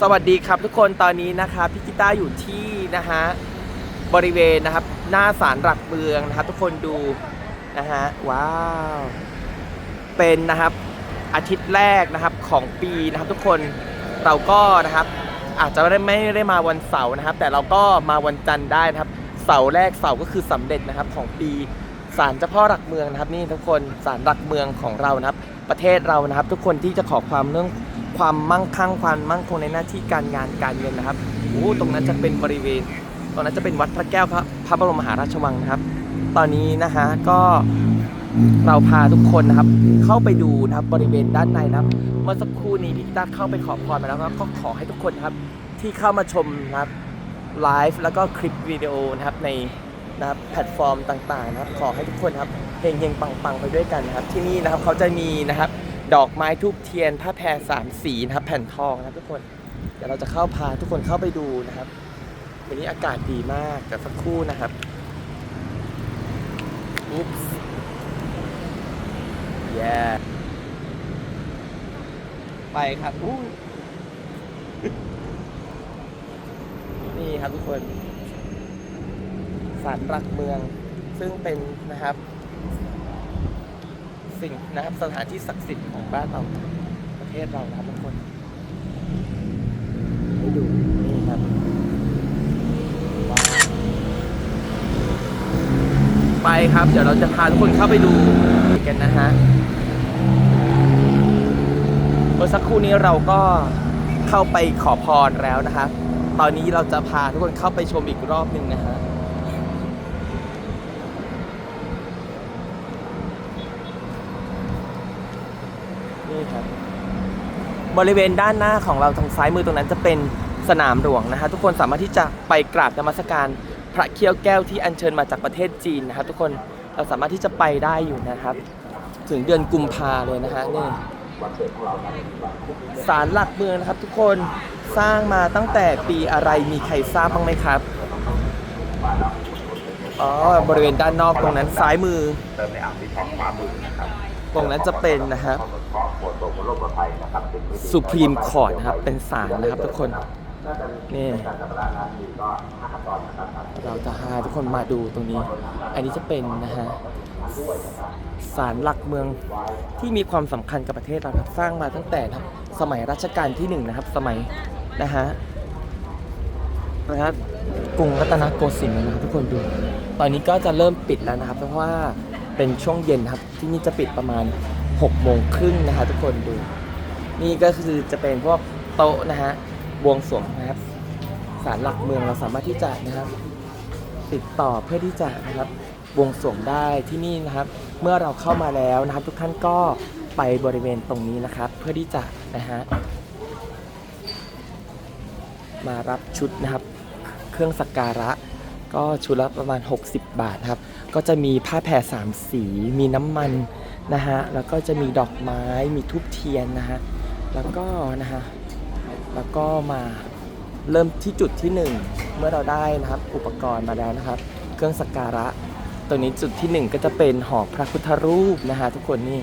สวัสดีครับทุกคนตอนนี้นะคะพี่กิต้าอยู่ที่นะฮะบริเวณนะครับ หน้าศาลหลักเมืองนะครับ ทุกคนดูนะฮะว้าว เป็นนะครับอาทิตย์แรกนะครับของปีนะครับทุกคนเราก็นะครับ อาจจะไม่ได้ไม่ได้มาวันเสาร์นะครับ แต่เราก็มาวันจันทร์ได้นะครับ เสาร์แรกเสาร์ก็คือสำเร็จนะครับของปีศาลเจ้าพ่อหลักเมืองนะครับ นี่ทุกคนศาลหลักเมืองของเรานะครับ ประเทศเรานะครับ ทุกคนที่จะขอความเรื่องความมั่งคั่งความมั่งคงในหน้าที่การงานการเงินนะครับโอ้ตรงนั้นจะเป็นบริเวณ ตรงนั้นจะเป็นวัดพระแก้วพระพระบรมมหาราชวังนะครับ ตอนนี้นะฮะก็เราพาทุกคนนะครับ เข้าไปดูนะครับบริเวณด้านในนะครับ เมื่อสักครู่นี้พี่กีตาร์เข้าไปขอพรมาแล้วก็ขอให้ทุกคนนะครับที่เข้ามาชมนะครับไลฟ์แล้วก็คลิปวิดีโอนะครับใน นะครับแพลตฟอร์มต่างๆนะครับขอให้ทุกคนครับเฮงๆปังๆไปด้วยกันนะครับ ที่นี่นะครับเขาจะมีนะครับดอกไม้ทูบเทียนผ้าแพรสามสีนะครับแผ่นทองนะครับทุกคนเดี๋ยวเราจะเข้าพาทุกคนเข้าไปดูนะครับ วันนี้อากาศดีมากแต่สักครู่นะครับอุ๊บส์แย่ไปครับอู้นี่ครับทุกคน ศาลหลักเมือง ซึ่งเป็นนะครับ สิ่งนะครับสถานที่ศักดิ์สิทธิ์ของบ้านเราประเทศเรานะครับทุกคนให้ดูนี่ครับว้าวไปครับ เดี๋ยวเราจะพาทุกคนเข้าไปดูกันนะฮะเมื่อสักครู่นี้เราก็เข้าไปขอพรแล้วนะครับ ตอนนี้เราจะพาทุกคนเข้าไปชมอีกรอบหนึ่งนะฮะ นี่ครับ บริเวณด้านหน้าของเราทางซ้ายมือตรงนั้นจะเป็นสนามหลวงนะฮะทุกคนสามารถที่จะไปกราบนมัสการพระเขี้ยวแก้วที่อัญเชิญมาจากประเทศจีนนะครับทุกคนเราสามารถที่จะไปได้อยู่นะครับ ถึงเดือนกุมภาเลยนะฮะนี่ศาลหลักเมืองนะครับทุกคนสร้างมาตั้งแต่ปีอะไรมีใครทราบบ้างไหมครับอ๋อบริเวณด้านนอกตรงนั้นซ้ายมือเติมในอ่างที่ท้องขวามือนะครับตรงนั้นจะเป็นนะครับข้อมูลข้อปวดตกบนโรคปลอดภัยนะครับ สุพรีมคอร์ดนะครับ เป็นศาลนะครับทุกคน นี่ เราจะพาทุกคนมาดูตรงนี้ อันนี้จะเป็นนะฮะศาลหลักเมืองที่มีความสำคัญกับประเทศเราครับสร้างมาตั้งแต่สมัยรัชกาลที่หนึ่งนะครับ สมัยนะฮะนะครับกรุงรัตนโกสินทร์นะครับทุกคนดู ตอนนี้ก็จะเริ่มปิดแล้วนะครับ เพราะว่าเป็นช่วงเย็นครับที่นี่จะปิดประมาณ6โมงครึ่งนะครับทุกคนดู นี่ก็คือจะเป็นพวกโต๊ะนะฮะบวงสรวงนะครับศาลหลักเมืองเราสามารถที่จะนะครับ ติดต่อเพื่อที่จะนะครับบวงสรวงได้ที่นี่นะครับ เมื่อเราเข้ามาแล้วนะครับ ทุกท่านก็ไปบริเวณตรงนี้นะครับ เพื่อที่จะนะฮะมารับชุดนะครับ เครื่องสักการะ ก็ชุดละประมาณ 60 บาทครับ ก็จะมีผ้าแผ่สามสี มีน้ำมันนะฮะแล้วก็จะมีดอกไม้มีทูบเทียนนะฮะ แล้วก็นะฮะ แล้วก็มาเริ่มที่จุดที่หนึ่งเมื่อเราได้นะครับ อุปกรณ์มาแล้วนะครับ เครื่องสักการะตัวนี้จุดที่หนึ่งก็จะเป็นหอพระพุทธรูปนะฮะทุกคนนี่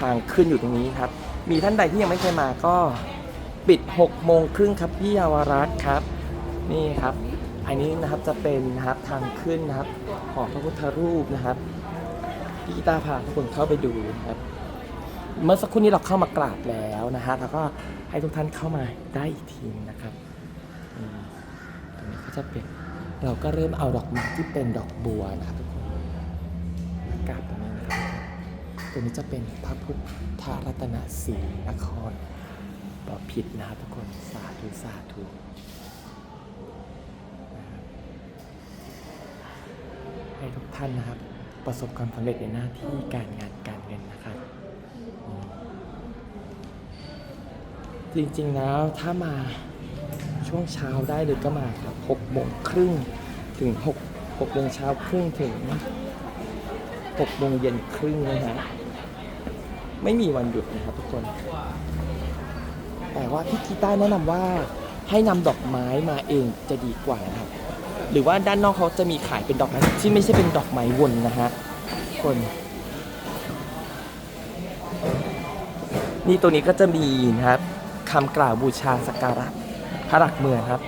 ทางขึ้นอยู่ตรงนี้ครับ มีท่านใดที่ยังไม่เคยมาก็ปิด6โมงครึ่งครับพี่เยาวรัตน์ครับ นี่ครับ อันนี้นะครับจะเป็นนะครับทางขึ้นนะครับหอพระพุทธรูปนะครับพี่กีตาพาทุกคนเข้าไปดูนะครับ เมื่อสักครู่นี้เราเข้ามากราบแล้วนะฮะแล้วก็ให้ทุกท่านเข้ามาได้อีกทีนะครับตรงนี้ก็จะเป็นเราก็เริ่มเอาดอกไม้ที่เป็นดอกบัวนะครับทุกคนกราบตรงนี้นะครับตัวนี้จะเป็นพระพุทธรัตนศรีนครบอกผิดนะครับทุกคนสาธุสาธุให้ทุกท่านนะครับ ประสบความสำเร็จในหน้าที่การงานการเงินนะครับอืม จริงๆแล้วถ้ามาช่วงเช้าได้เลยก็มาครับ6โมงครึ่งถึง6 6โมงเช้าครึ่งถึง6โมงเย็นครึ่งนะฮะไม่มีวันหยุดนะครับทุกคน แต่ว่าพี่กีต้าร์แนะนำว่าให้นำดอกไม้มาเองจะดีกว่านะครับ หรือว่าด้านนอกเขาจะมีขายเป็นดอกไม้ที่ไม่ใช่เป็นดอกไม้วนนะฮะคนนี่ตัวนี้ก็จะมีนะครับ คำกล่าวบูชาสักการะพระหลักเมืองครับ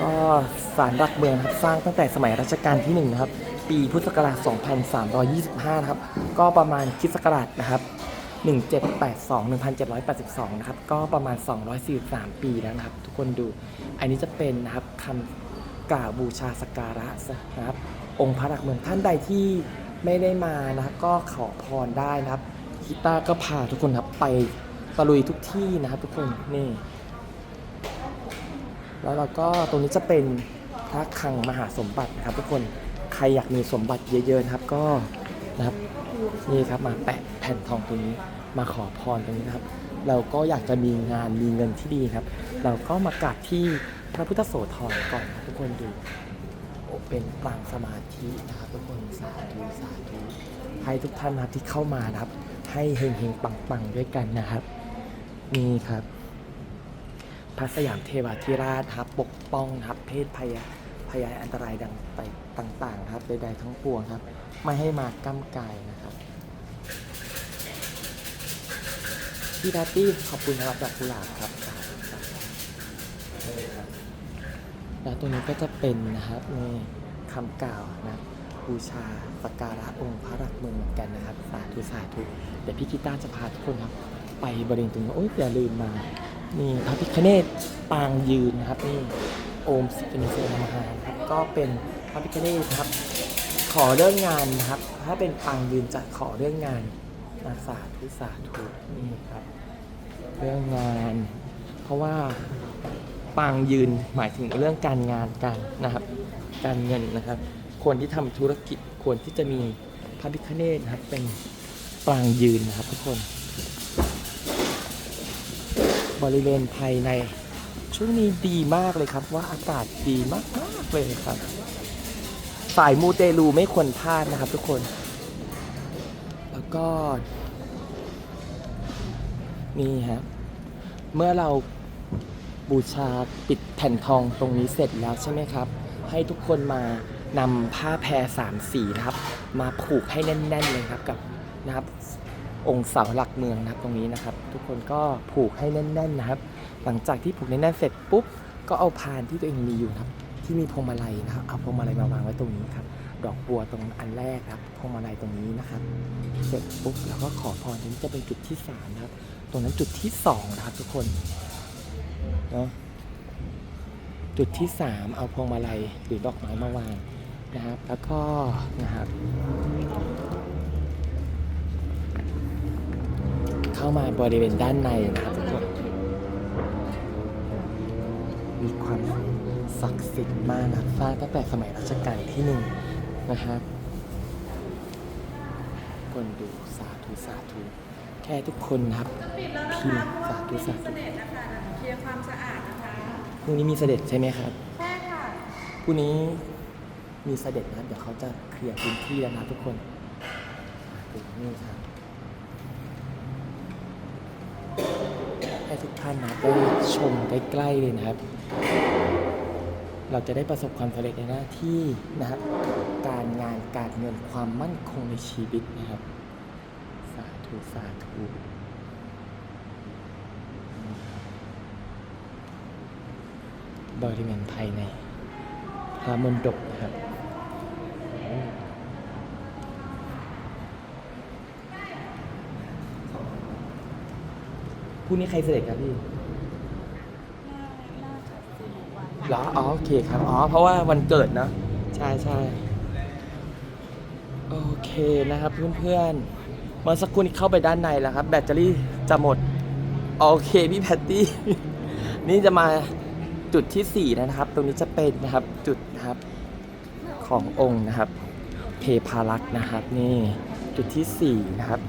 ก็ศาลหลักเมืองครับสร้างตั้งแต่สมัยรัชกาลที่หนึ่งนะครับ ปีพุทธศักราช 2325 นะครับ ก็ประมาณคริสต์ศักราชนะครับ 1782 1782 นะครับ ก็ประมาณ 243 ปีแล้วนะครับ ทุกคนดู อันนี้จะเป็นนะครับคำกล่าวบูชาสักการะนะครับ องค์พระหลักเมืองท่านใดที่ไม่ได้มานะครับก็ขอพรได้นะครับคิต้าก็พาทุกคนครับไป ตะลุยทุกที่นะครับทุกคนนี่ แล้วเราก็ตรงนี้จะเป็นพระคลังมหาสมบัตินะครับ ทุกคนใครอยากมีสมบัติเยอะๆนะครับก็นะครับนี่ครับมาแปะแผ่นทองตรงนี้มาขอพรตรงนี้นะครับ เราก็อยากจะมีงานมีเงินที่ดีครับ เราก็มากราบที่พระพุทธโสธรก่อนนะทุกคนดูเป็นปางสมาธินะครับ ทุกคนสาธุสาธุให้ทุกท่านนะครับที่เข้ามานะครับ ให้เฮงเฮงๆปังด้วยกันนะครับ นี่ครับพระสยามเทวาธิราชครับปกป้องครับเพศภัยภัยอันตรายดังไปต่าง ๆ ครับใดๆทั้งปวงครับ ไม่ให้มาก้ำกายนะครับพี่แพตตี้ขอบคุณสำหรับดอกกุหลาบครับแล้วตรงนี้ก็จะเป็นนะครับในคำกล่าวนะบูชาสักการะองค์พระรักเมืองเหมือนกันนะครับ สาธุสาธุเดี๋ยวพี่กีตาร์จะพาทุกคนครับ ไปบริเวณตรงนี้โอ้ยอย่าลืมมา นี่พระพิคเนตปางยืนนะครับนี่โอมสิกนิเซนมหาครับก็เป็นพระพิคเนตครับ ขอเรื่องงานนะครับ ถ้าเป็นปางยืนจะขอเรื่องงานนะสาธุสาธุนี่ครับ เรื่องงาน เพราะว่าปางยืนหมายถึงเรื่องการงานการนะครับ การเงินนะครับ คนที่ทำธุรกิจควรที่จะมีพระพิคเนตนะครับเป็นปางยืนนะครับทุกคน บริเวณภายใน ช่วงนี้ดีมากเลยครับว่าอากาศดีมากมากๆเลยครับ สายมูเตลูไม่ควรพลาดนะครับทุกคน แล้วก็ นี่ฮะเมื่อเราบูชาปิดแผ่นทองตรงนี้เสร็จแล้วใช่ไหมครับ ให้ทุกคนมานำผ้าแพรสามสีครับ มาผูกให้แน่น ๆ เลยครับกับนะครับ องค์เสาหลักเมืองนะครับตรงนี้นะครับ ทุกคนก็ผูกให้แน่นๆนะครับ หลังจากที่ผูกแน่นๆเสร็จปุ๊บก็เอาพานที่ตัวเองมีอยู่นะครับ ที่มีพวงมาลัยนะครับเอาพวงมาลัยมาวางไว้ตรงนี้ครับ ดอกบัวตรงอันแรกครับพวงมาลัยตรงนี้นะครับ เสร็จปุ๊บแล้วก็ขอพรนี้จะเป็นจุดที่สามนะครับ ตรงนั้นจุดที่สองนะครับทุกคนเนาะจุดที่สามเอาพวงมาลัยหรือดอกไม้มาวางนะครับ แล้วก็นะครับ เข้ามาบริเวณด้านในนะครับทุกคนมีความศักดิ์สิทธิ์มากนะครับสร้างตั้งแต่สมัยรัชกาลที่หนึ่งนะครับคนดูสาธุสาธุแค่ทุกคนนะครับปิดแล้วนะพิมคะพ์เพราะว่าสาธุมีสาธุเสด็จนะคะเคลียร์ความสะอาดนะคะพรุ่งนี้มีเสด็จใช่ไหมครับใช่ค่ะพรุ่งนี้มีเสด็จนะครับเดี๋ยวเขาจะเคลียร์พื้นที่แล้วนะทุกคนดูนี่ครับ ท่านนะได้ชมใกล้ๆเลยนะครับ เราจะได้ประสบความสำเร็จในหน้าที่นะครับ การงานการเงินความมั่นคงในชีวิตนะครับ สาธุสาธุบริเวณภายในพระมณฑปนะครับ พรุ่งนี้ใครเสด็จครับพี่เหรอ อ๋อ โอเคครับ อ๋อ เพราะว่าวันเกิดเนอะใช่ใช่โอเคนะครับเพื่อนๆ เมื่อสักครู่นี้เข้าไปด้านในแล้วครับ แบตเตอรี่จะหมด โอเคพี่แพตตี้ นี่จะมาจุดที่สี่นะครับ ตรงนี้จะเป็นนะครับจุดนะครับขององค์นะครับ เพพารักษ์นะครับ นี่จุดที่สี่นะครับ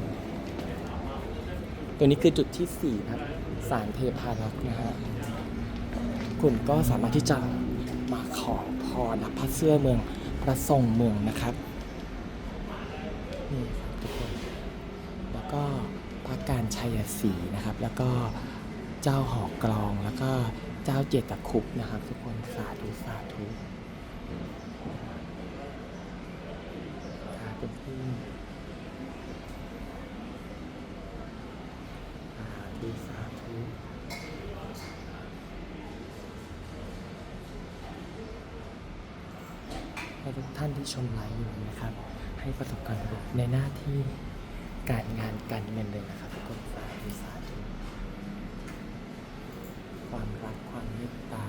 ตัวนี้คือจุดที่สี่นะครับสารเทพารักษ์นะฮะคุณก็สามารถที่จะมาขอพรนะพระเสื้อเมืองพระทรงเมืองนะครับนี่ครับทุกคนแล้วก็พระการชัยศรีนะครับ แล้วก็เจ้าหอกกลองแล้วก็เจ้าเจตคุปนะครับ ทุกคนสาธุสาธุุสาธุให้ทุกท่านที่ชมไลฟ์อยู่นะครับ ให้ประสบการณ์ในหน้าที่การงานการเงินเลยนะครับทุกคนสาธุสาธุความรักความเมตตา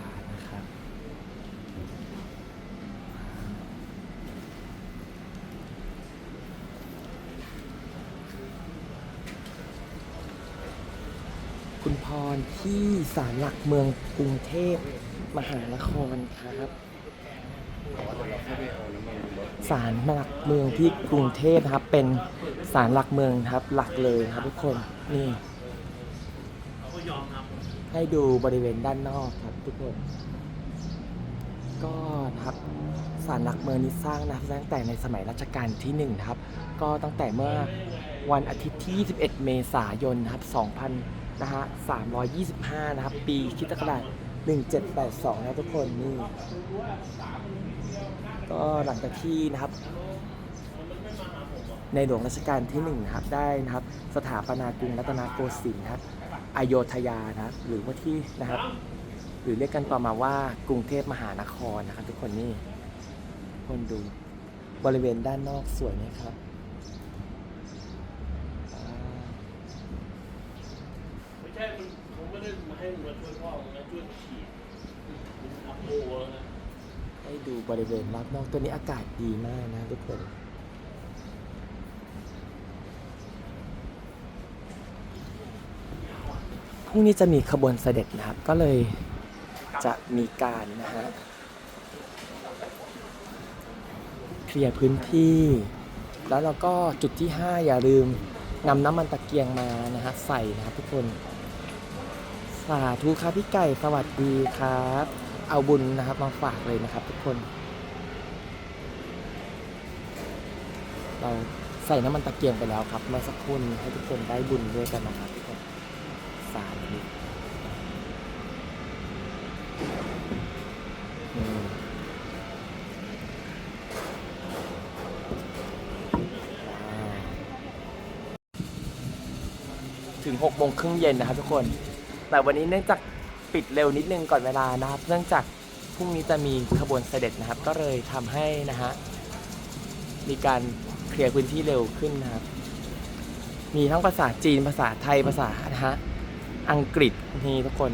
นะครับคุณพรที่ศาลหลักเมืองกรุงเทพมหานครครับศาลหลักเมืองที่กรุงเทพครับเป็นศาลหลักเมืองครับหลักเลยครับทุกคนนี่ให้ดูบริเวณด้านนอกครับทุกคนก็นะครับศาลหลักเมืองนี้สร้างนะตั้งแต่ในสมัยรัชกาลที่หนึ่งนะครับ ก็ตั้งแต่เมื่อวันอาทิตย์ที่ 21 เมษายนนะครับ 2000 นะฮะ325 นะครับ ปีคริสตศักราช1782 นะทุกคนนี่ ก็หลังจากที่นะครับ ในหลวงรัชกาลที่หนึ่งนะครับได้นะครับ สถาปนากรุงรัตนโกสินทร์นะครับอโยธยานะครับ หรือว่าที่นะครับ หรือเรียกกันต่อมาว่ากรุงเทพมหานครนะครับ ทุกคนนี่คนดูบริเวณด้านนอกสวยไหมครับอ่า ไม่ ใช่มันผมไม่ได้มาให้มาช่วยพ่อมึงนะช่วยมาฉีดมันอัพโอแล้วนะให้ดูบริเวณรอบนอกตัวนี้อากาศดีมากนะทุกคน พรุ่งนี้จะมีขบวนเสด็จนะครับ ก็เลยจะมีการนะฮะเคลียร์พื้นที่ แล้วเราก็จุดที่ 5 อย่าลืมนำน้ำมันตะเกียงมานะฮะใส่นะครับทุกคน สาธุครับพี่ไก่สวัสดีครับ เอาบุญนะครับมาฝากเลยนะครับ ทุกคน เราใส่น้ำมันตะเกียงไปแล้วครับเมื่อสักครู่นี้ให้ทุกคนได้บุญด้วยกันนะครับทุกคนสาธุถึง6โมงครึ่งเย็นนะครับทุกคน แต่วันนี้เนื่องจากปิดเร็วนิดนึงก่อนเวลานะครับ เนื่องจากพรุ่งนี้จะมีขบวนเสด็จนะครับ ก็เลยทำให้นะฮะมีการเคลียร์พื้นที่เร็วขึ้นนะครับ มีทั้งภาษาจีนภาษาไทยภาษานะฮะอังกฤษนี่ทุกคน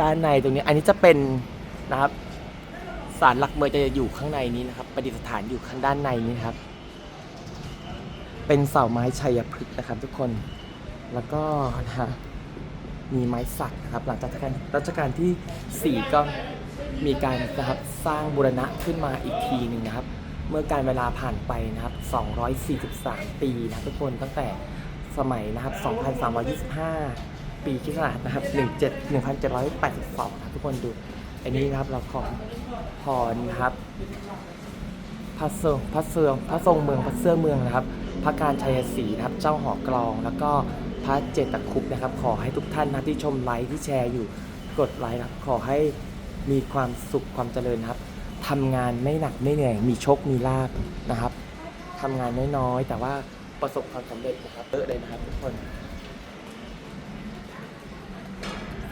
ด้านในตรงนี้อันนี้จะเป็นนะครับศาลหลักเมืองจะอยู่ข้างในนี้นะครับประดิษฐานอยู่ข้างด้านในนี้นครับ เป็นเสาไม้ชัยพฤกษ์นะครับทุกคน แล้วก็นะฮะมีไม้สักนะครับ หลังจากรัชกาลรัชกาลที่ 4 ก็มีการนะครับสร้างบูรณะขึ้นมาอีกทีหนึ่งนะครับ เมื่อการเวลาผ่านไปนะครับ 243 ปีนะทุกคนตั้งแต่สมัยนะครับ 2325 ปีคริสตศักราชนะครับ 17 1782นะครับทุกคนดู อันนี้นะครับเราขอพรนะครับพระเสือพระเสือพระทรงเมืองพระเสื้อเมืองนะครับ พระการชัยศรีนะครับ เจ้าหอกลอง แล้วก็พระเจตคุปนะครับ ขอให้ทุกท่านนะที่ชมไลฟ์ที่แชร์อยู่กดไลค์นะครับ ขอให้มีความสุขความเจริญครับทำงานไม่หนักไม่เหนื่อย มีโชคมีลาบนะครับทำงานน้อยๆแต่ว่าประสบความสำเร็จนะครับเยอะเลยนะครับทุกคน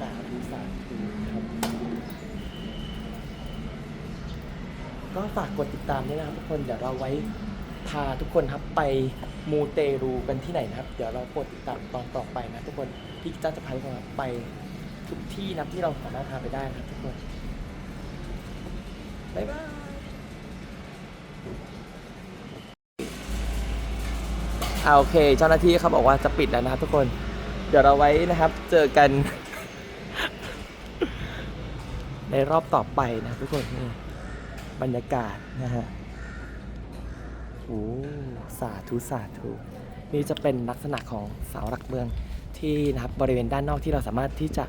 สาธุสาธุครับก็ฝากกดติดตามด้วยนะครับทุกคนเดี๋ยวเราไว้ พาทุกคนครับไปมูเตรูกันที่ไหนนะครับ เดี๋ยวเรากดติดตามตอนต่อไปนะทุกคนพี่จ้าจะพาทุกคนไปทุกที่นะที่เราสามารถพาไปได้นะครับทุกคนบ๊ายบายอ่าโอเค เจ้าหน้าที่เขาบอกว่าจะปิดแล้วนะครับทุกคน เดี๋ยวเราไว้นะครับ เจอกัน ในรอบต่อไปนะทุกคนบรรยากาศนะฮะ โอ้สาธุสาธุนี่จะเป็นลักษณะของเสาหลักเมืองที่นะครับบริเวณด้านนอกที่เราสามารถที่จะ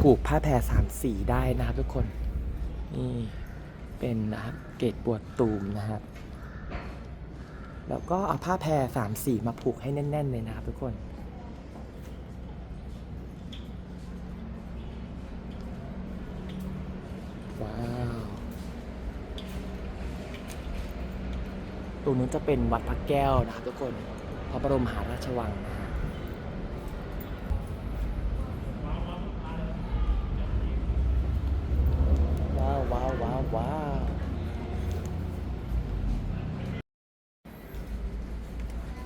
ผูกผ้าแพรสามสีได้นะครับทุกคนนี่เป็นนะครับเกตบวดตูมนะครับแล้วก็เอาผ้าแพรสามสีมาผูกให้แน่น ๆ เลยนะครับทุกคน ว้าว ตรงนู้นจะเป็นวัดพระแก้วนะครับทุกคนพระบรมหาราชวังนะฮะว้าวว้าว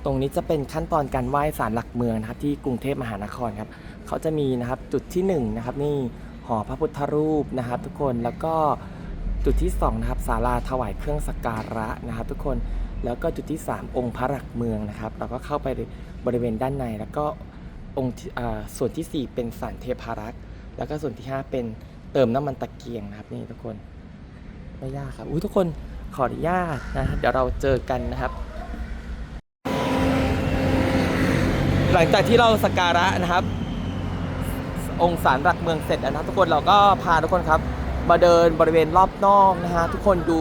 ตรงนี้จะเป็นขั้นตอนการไหว้ศาลหลักเมืองนะครับที่กรุงเทพมหานครครับเขาจะมีนะครับจุดที่1นงนะครับนี่หอพระพุทธรูปนะครับ ทุกคนแล้วก็จุดที่2นะครับศาลาถวายเครื่องสักการะนะครับ ทุกคน แล้วก็จุดที่ 3 องค์พระหลักเมืองนะครับ เราก็เข้าไปบริเวณด้านใน แล้วก็องค์ส่วนทีสี่ 4 เป็นสารเทพารักษ์แล้วก็ส่วนที่ 5 เป็นเติมน้ำมันตะเกียงนะครับนี่ทุกคนไม่ยากครับอุ้ยทุกคนขออนุญาตนะเดี๋ยวเราเจอกันนะครับ หลังจากที่เราสักการะนะครับ องค์ศาลหลักเมืองเสร็จแล้วนะครับทุกคนเราก็พาทุกคนครับ มาเดินบริเวณรอบนอกนะฮะทุกคนดู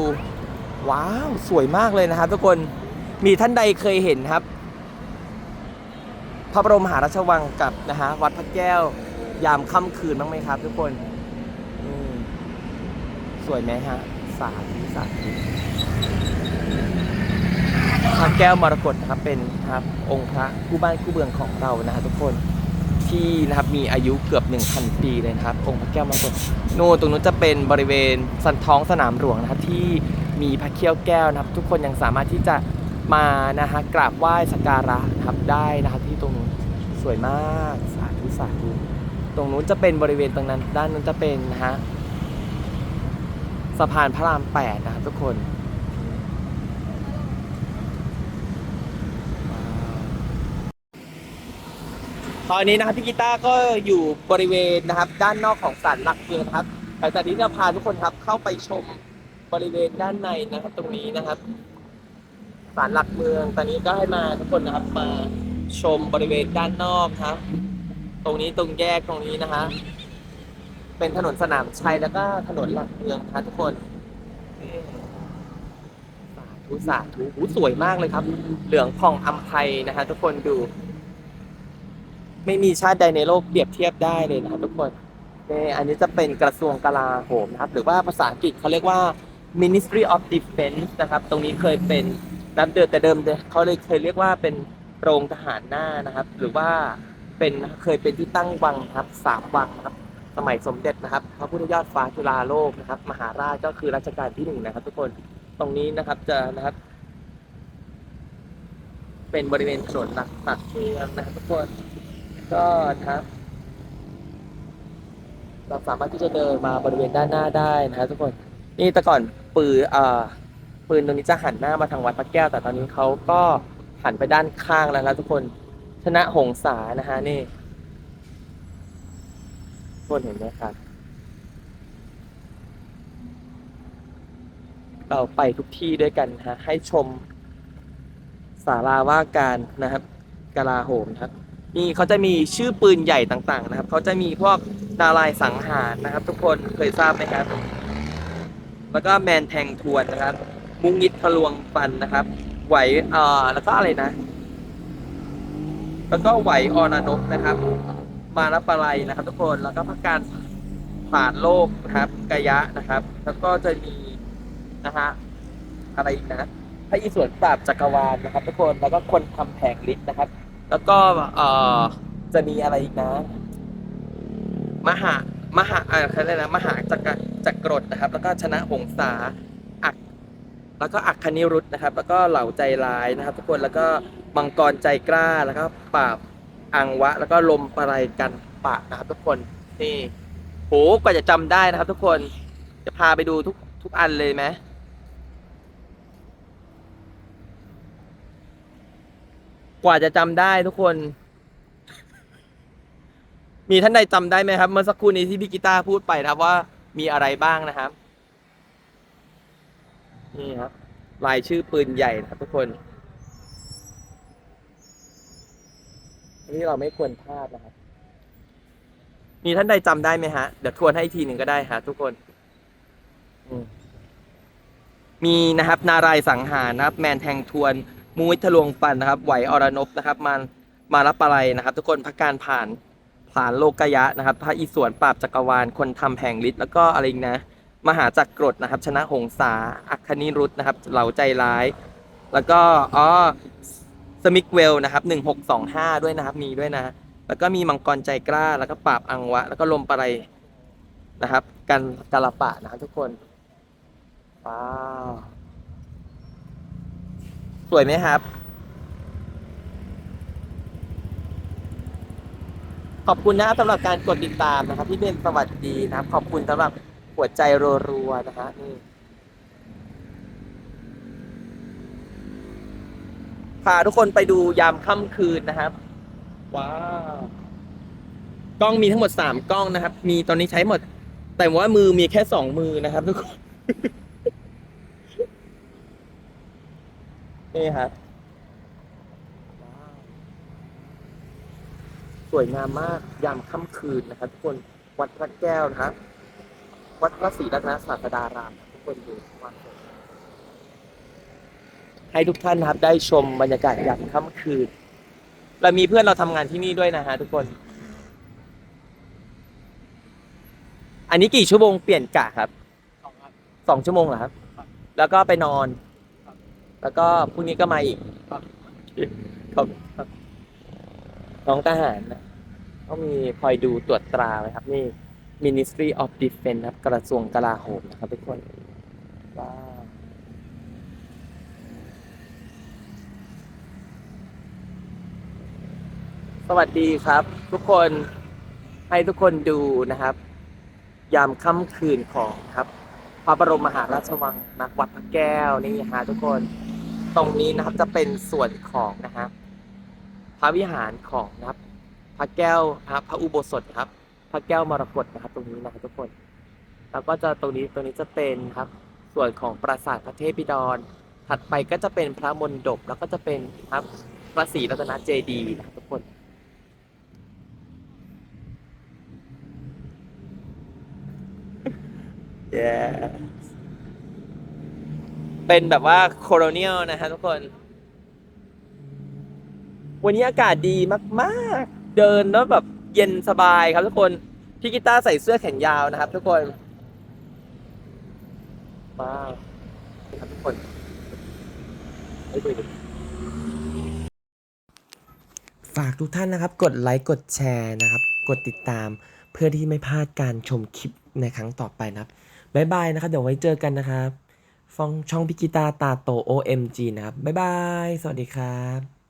ว้าว สวยมากเลยนะครับ ทุกคนมีท่านใดเคยเห็นครับ พระบรมหาราชวังกับนะฮะวัดพระแก้ว ยามค่ำคืนบ้างไหมครับ ทุกคนสวยไหมฮะสาธุสาธุพระแก้วมรกตนะครับเป็นครับ องค์พระคู่บ้านคู่เมืองของเรานะฮะทุกคน ที่นะครับมีอายุเกือบ 1,000 ปีเลยนะครับ องค์พระแก้วมรกตนู่นตรงนู้นจะเป็นบริเวณสันท้องสนามหลวงนะครับที่มีพระเขี้ยวแก้วนะครับ ทุกคนยังสามารถที่จะมานะฮะกราบไหว้สักการะนะครับได้นะครับที่ตรงนู้นสวยมากสาธุสาธุตรงนู้นจะเป็นบริเวณตรงนั้น ด้านนู้นจะเป็นนะฮะสะพานพระราม8นะครับทุกคน ตอนนี้นะครับพี่กีตาร์ก็อยู่บริเวณนะครับ ด้านนอกของศาลหลักเมืองครับหลังจากนี้จะพาทุกคนครับเข้าไปชมบริเวณด้านในนะครับ ตรงนี้นะครับศาลหลักเมืองตอนนี้ก็ให้มาทุกคนนะครับมาชมบริเวณด้านนอกครับ ตรงนี้ตรงแยกตรงนี้นะฮะเป็นถนนสนามชัยแล้วก็ถนนหลักเมืองครับทุกคนสาธุสาธุหูสวยมากเลยครับ เหลืองผ่องอัมไพนะฮะทุกคนดู ไม่มีชาติใดในโลกเปรียบเทียบได้เลยนะครับทุกคนนี่อันนี้จะเป็นกระทรวงกลาโหมนะครับ หรือว่าภาษาอังกฤษเขาเรียกว่า Ministry of Defense นะครับ ตรงนี้เคยเป็นนับเดิมแต่เดิมเนี่ยเขาเลยเคยเรียกว่าเป็นโรงทหารหน้านะครับ หรือว่าเป็นเคยเป็นที่ตั้งวังครับสามวังครับสมัยสมเด็จนะครับพระพุทธยอดฟ้าจุฬาโลกนะครับ มหาราชก็คือรัชกาลที่หนึ่งนะครับ ทุกคนตรงนี้นะครับจะนะครับ เป็นบริเวณถนนหลักหลักเมืองนะครับทุกคน ก็นะครับเราสามารถที่จะเดินมาบริเวณด้านหน้าได้นะครับทุกคนนี่แต่ก่อนปืนอ่อปืนตรงนี้จะหันหน้ามาทางวัดพระแก้ว แต่ตอนนี้เขาก็หันไปด้านข้างแล้วนะทุกคน ชนะหงสานะฮะนี่ทุกคนเห็นไหมครับ เราไปทุกที่ด้วยกันนะฮะให้ชมศาลาว่าการนะครับกลาโหมครับ นี่เขาจะมีชื่อปืนใหญ่ต่างๆ นะครับเขาจะมีพวกดารายสังหารนะครับ ทุกคนเคยทราบไหมครับ แล้วก็แมนแทงทวนนะครับ มุงยิดทะลวงฟันนะครับ ไหวเอ่อแล้วก็อะไรนะ แล้วก็ไหวออนานกนะครับ มารับปลายนะครับ ทุกคนแล้วก็พักการผ่านโลกนะครับกายะนะครับ แล้วก็จะมีนะฮะอะไรอีกนะพระอิศวรปราบจักรวาลนะครับ ทุกคนแล้วก็คนทำแผงฤทธิ์นะครับ แล้วก็เอ่อจะมีอะไรอีกนะ มหามหาอะไรยนะมหาจักรจักรดนะครับ แล้วก็ชนะหงสาอักแล้วก็อักคณิรุธนะครับ แล้วก็เหล่าใจร้ายนะครับ ทุกคนแล้วก็มังกรใจกล้าแล้วก็ปราบอังวะ แล้วก็ลมปรายกันปะนะครับ ทุกคนนี่โหกว่าจะจำได้นะครับ ทุกคนจะพาไปดูทุกทุกอันเลยไหม กว่าจะจำได้ทุกคน มีท่านใดจำได้ไหมครับ เมื่อสักครู่นี้ที่พี่กีตาร์พูดไปนะครับว่ามีอะไรบ้างนะครับ นี่ครับลายชื่อปืนใหญ่นะครับทุกคนอันนี้เราไม่ควรพลาดนะครับ มีท่านใดจำได้ไหมฮะ เดี๋ยวทวนให้อีกทีหนึ่งก็ได้ฮะทุกคนมมีนะครับ นารายสังหารนะครับ แมนแทงทวน มุ้ยทะลวงฟันนะครับไหวอรนบนะครับมามารับอะไรนะครับ ทุกคนพักการผ่านผ่านโลกยะนะครับพระอิศวรปราบจักรวาลคนทำแผงฤทธิ์แล้วก็อะไรนะ มหาจักรกรดนะครับ ชนะหงสาอัคคณิรุธนะครับ เหล่าใจร้าย แล้วก็อ๋อสมิกเวลนะครับหนึ่งหกสองห้าด้วยนะครับมีด้วยนะ แล้วก็มีมังกรใจกล้า แล้วก็ปราบอังวะ แล้วก็ลมปรายนะครับ กันกาลปะนะครับทุกคนว้าว สวยไหมครับ ขอบคุณนะครับสำหรับการกดติดตามนะครับ พี่เบนสวัสดีนะครับ ขอบคุณสำหรับหัวใจรัวๆนะฮะนี่พาทุกคนไปดูยามค่ำคืนนะครับ ว้าวกล้องมีทั้งหมดสามกล้องนะครับ มีตอนนี้ใช้หมด แต่ว่ามือมีแค่สองมือนะครับทุกคน นี่ครับ สวยงามมากยามค่ำคืนนะครับ ทุกคนวัดพระแก้วนะครับ วัดพระศรีรัตนศาสดารามทุกคนดูความสวยให้ทุกท่านนะครับ ได้ชมบรรยากาศยามค่ำคืนเรามีเพื่อนเราทำงานที่นี่ด้วยนะฮะทุกคน อันนี้กี่ชั่วโมงเปลี่ยนกะครับสองชั่วโมงเหรอครับ แล้วก็ไปนอน แล้วก็พรุ่งนี้ก็มาอีกครับน้องทหารนะเขามีคอยดูตรวจตราไว้ครับ นี่ Ministry of Defense ครับ กระทรวงกลาโหมนะครับทุกคนว้าวสวัสดีครับ ทุกคนให้ทุกคนดูนะครับ ยามค่ำคืนของครับ พระบรมมหาราชวังนักวัดพระแก้วนี่ฮะทุกคน ตรงนี้นะครับจะเป็นส่วนของนะฮะพระวิหารของนะครับ พระแก้วนะครับพระอุโบสถครับ พระแก้วมรกตนะครับ ตรงนี้นะครับทุกคน แล้วก็จะตรงนี้ตรงนี้จะเป็นครับ ส่วนของปราสาทพระเทพบิดร ถัดไปก็จะเป็นพระมณฑปแล้วก็จะเป็นครับพระศรีรัตนเจดีย์นะครับทุกคน yeah. เป็นแบบว่าโคโรเนียลนะฮะทุกคน วันนี้อากาศดีมาก ๆ เดินแล้วแบบเย็นสบายครับทุกคนพี่กีตาร์ใส่เสื้อแขนยาวนะครับ ทุกคนว้าวครับทุกคนให้ดูฝากทุกท่านนะครับ กดไลค์กดแชร์นะครับ กดติดตามเพื่อที่ไม่พลาดการชมคลิปในครั้งต่อไปนะครับ บ๊ายบายนะครับ เดี๋ยวไว้เจอกันนะครับ ฟองช่องพิกิตาตาโต OMG นะครับ บ๊ายบาย สวัสดีครับ